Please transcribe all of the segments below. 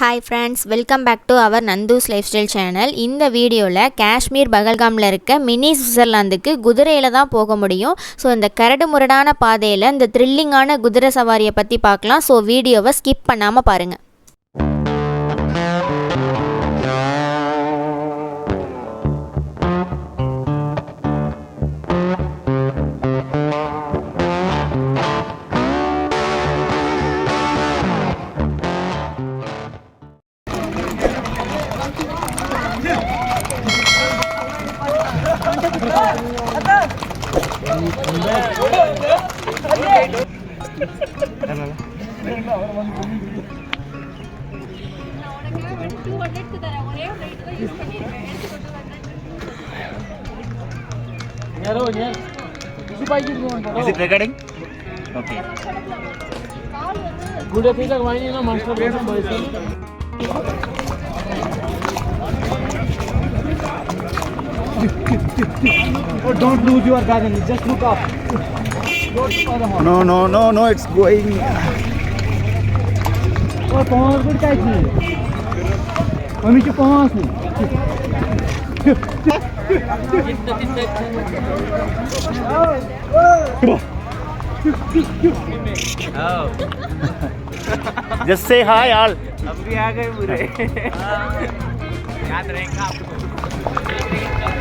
Hi friends welcome back to our Nandhu's lifestyle channel இந்த வீடியோவில் காஷ்மீர் பகல்காமில் இருக்க மினி சுவிட்சர்லாந்துக்கு குதிரையில் தான் போக முடியும். ஸோ இந்த கரடு முரடான பாதையில் இந்த த்ரில்லிங்கான குதிரை சவாரியை பற்றி பார்க்கலாம். ஸோ வீடியோவை ஸ்கிப் பண்ணாமல் பாருங்கள் Is it recording? Okay. Good at it, why you know, Oh, don't lose your balance. Just look up. No, no, no, no. It's going. और पांच गुड़ क्या थी हमें के पांच नहीं Just say hi, all. मैं सारथी कुदर कर रहा भी भारी था फोटोग्राफर आएगा ना sir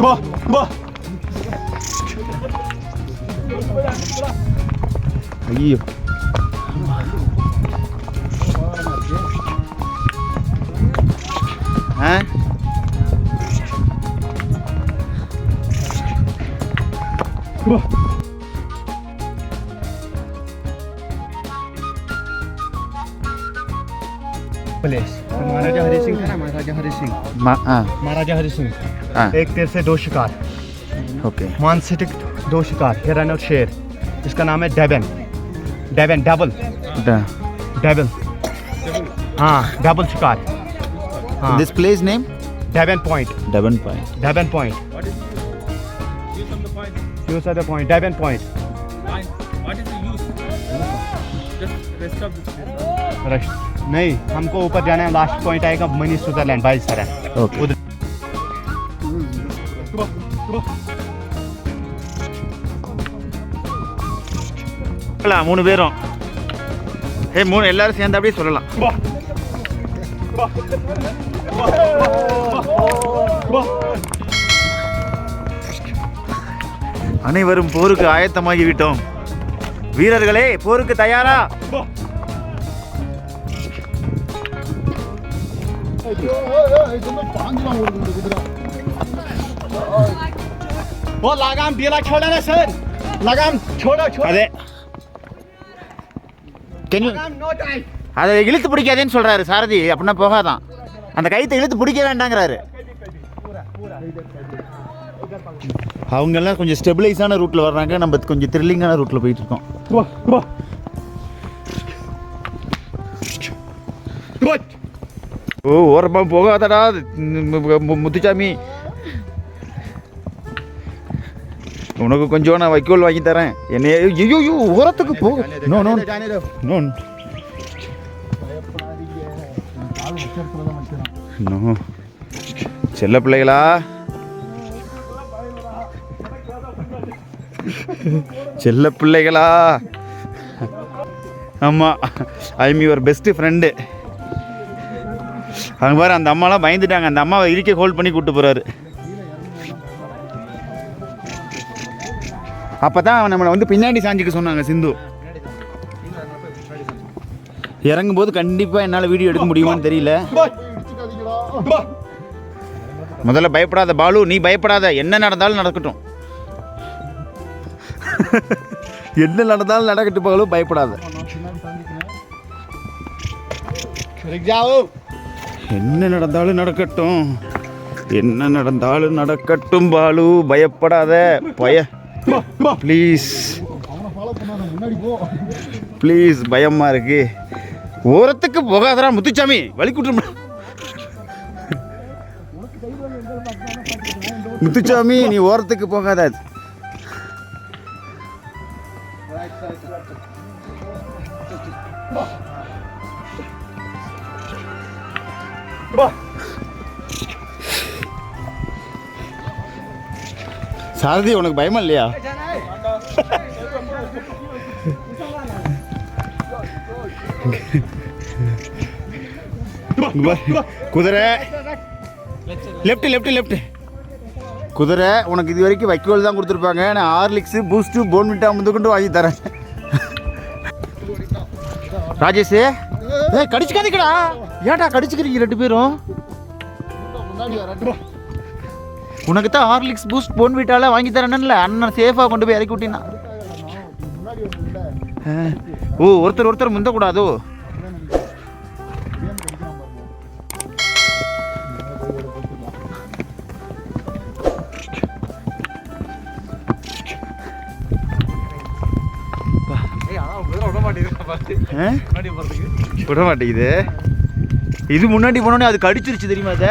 Kembali, kembali. Iya. Ayo. Hah? Wah. Please. Maharaja Hari Singh oh. kan Maharaja Hari Singh. ah. Maharaja Hari Singh. हाँ। एक तीर से दो शिकार। ओके। मानसिटिक दो शिकार हिरन और शेर इसका नाम है डेबन। डेबन डबल। डेबल। हाँ डबल शिकार। हाँ। This place name Deban point. Deban point. Deban point. Use of the point Deban point. नहीं हमको ऊपर जाना है लास्ट पॉइंट आएगा mini Switzerland bye sir okay சொல்லலாம் மூணு பேரும் ஏ மூணு எல்லாரும் சேர்ந்து அப்படியே சொல்லலாம் அனைவரும் போருக்கு ஆயத்தமாகி விட்டோம் வீரர்களே போருக்கு தயாரா वो लगाम ढीला छोड़ा ना सर लगाम छोड़ो छोड़ो அதே Can you- लगाम नो टाइम அதை இழுத்து பிடிக்காதேன்னு சொல்றாரு சாரதி அப்படின்னா போகாதான் அந்த கயித்தை இழுத்து பிடிக்க வேண்டாங்கிறாரு அவங்க எல்லாம் கொஞ்சம் ஸ்டெபிளைஸான ரூட்ல வர்றாங்க நம்ம கொஞ்சம் த்ரில்லிங்கான ரூட்ல போயிட்டு இருக்கோம் Go, go. Go. ஓ ஓரமா போகாதடா மு- மு- முத்துச்சாமி உனக்கு கொஞ்சம் நான் வைக்கோல் வாங்கி தரேன். என்னையோ ஐயோ உரத்துக்கு போ. நோ நோ நோ நோ செல்ல பிள்ளைகளா? செல்ல பிள்ளைகளா? ஆமாம் ஐம் யுவர் பெஸ்ட்டு ஃப்ரெண்டு அவங்க பாரு அந்த அம்மாலாம் பயந்துட்டாங்க. அந்த அம்மாவை இறுக்கி ஹோல்ட் பண்ணி கூப்பிட்டு போகிறாரு அப்போ தான் நம்மளை வந்து பின்னாடி சாஞ்சிக்க சொன்னாங்க சிந்து. இறங்கும் போது கண்டிப்பாக என்னால் வீடியோ எடுக்க முடியுமான்னு தெரியல. முதல்ல பயப்படாத பாலு நீ பயப்படாத. என்ன நடந்தாலும் நடக்கட்டும். என்ன நடந்தாலும் நடக்கட்டும் பாலு பயப்படாத. என்ன நடந்தாலும் நடக்கட்டும். என்ன நடந்தாலும் நடக்கட்டும் பாலு பயப்படாத. பய ப்ளீஸ் ப்ளீஸ் பயமா இருக்கு. ஓரத்துக்கு போகாதடா முத்துச்சாமி. வழி கூட்டு முத்துச்சாமி நீ ஓரத்துக்கு போகாத. சாரதி உனக்கு பயமா இல்லையா? குதிரை. லெஃப்ட் லெஃப்ட் லெஃப்ட் குதிரை உனக்கு இது வரைக்கும் வைக்கோல் தான் கொடுத்துருப்பாங்க. நான் ஹார்லிக்ஸு பூஸ்ட்டு போன்விட்டா முந்து கொண்டு வாங்கி தரேன். ராஜேஷ் ஏய் கடிச்சுக்காதீங்கடா. ஏன்டா கடிச்சுக்கிறீங்க ரெண்டு பேரும்? உனக்கு தான் ஹார்லிக்ஸ் பூஸ்ட் போன்விட்டால வாங்கி தரேன்ல அண்ணன் சேஃபாக கொண்டு போய் இறக்கி விட்டினா ஓ ஒருத்தர் ஒருத்தர் முந்தக்கூடாதோ? விட மாட்டேங்குது. இது முன்னாடி போனோடனே அது கடிச்சிருச்சு தெரியுமா அதை?